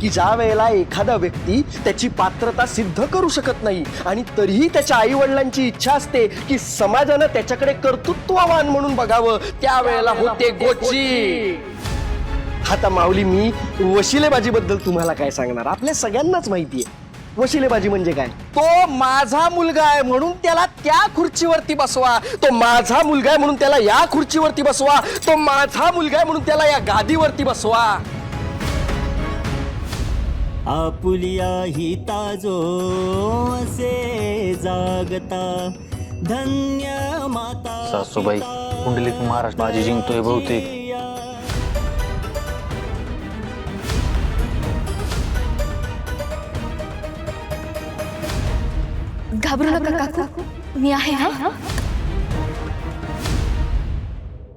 की ज्या वेळेला एखादा व्यक्ती त्याची पात्रता सिद्ध करू शकत नाही आणि तरीही त्याच्या आई वडिलांची इच्छा असते की समाजानं त्याच्याकडे कर्तृत्ववान म्हणून बघावं त्यावेळेला होते गोची. आता माऊली मी वशिलेबाजीबद्दल तुम्हाला काय सांगणार? आपल्या सगळ्यांनाच माहिती आहे. वशिलेबाजी म्हणजे काय? तो माझा मुलगा आहे म्हणून त्याला त्या खुर्चीवरती बसवा. तो माझा मुलगा आहे म्हणून त्याला या खुर्चीवरती बसवा. तो माझा मुलगा आहे म्हणून त्याला या गादीवरती बसवा. आपुलिया हिताजो असे जागता. धन्य माता सासूबाई कुंडलीत महाराष्ट्र बाजी जिंकतोय बहुतेक. घाबरू नका काकू. मी आहे हा?